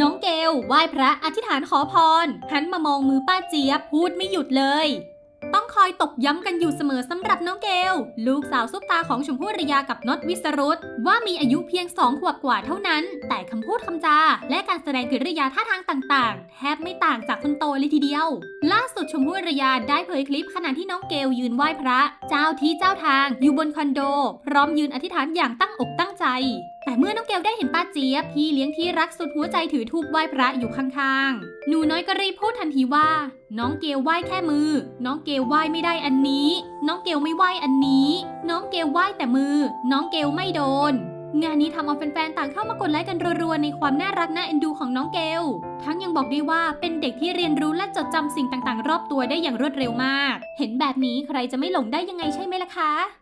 น้องเกลไหว้พระอธิษฐานขอพร หันมามองมือป้าเจี๊ยบพูดไม่หยุดเลย ต้องคอยตกย้ำกันอยู่เสมอสำหรับน้องเกลลูกสาวซุปตาของชมพู่อารยากับน็อตวิสรุตว่ามีอายุเพียงสองขวบกว่าเท่านั้น แต่คำพูดคำจา และการแสดงกิริยาท่าทางต่างๆ แทบไม่ต่างจากคนโตเลยทีเดียว ล่าสุดชมพู่อารยาได้เผยคลิปขณะที่น้องเกลยืนไหว้พระ เจ้าที่เจ้าทางอยู่บนคอนโด พร้อมยืนอธิษฐานอย่างตั้งอกตั้งใจแต่เมื่อน้องเกลได้เห็นป้าเจี๊ยบพี่เลี้ยงที่รักสุดหัวใจถือธูปไหว้พระอยู่ข้างๆ หนูน้อยก็รีบพูดทันทีว่า น้องเกลไหว้แค่มือ น้องเกลไหว้ไม่ได้อันนี้ น้องเกลไม่ไหว้อันนี้ น้องเกลไหว้แต่มือ น้องเกลไม่โดนงานนี้ทำเอาแฟนๆ ต่างเข้ามากดไลค์กันรัวๆ ในความน่ารักน่าเอ็นดูของน้องเกล ทั้งยังบอกด้วยว่าเป็นเด็กที่เรียนรู้และจดจำสิ่งต่างๆ รอบตัวได้อย่างรวดเร็วมาก เห็นแบบนี้ใครจะไม่หลงได้ยังไงใช่ไหมล่ะคะ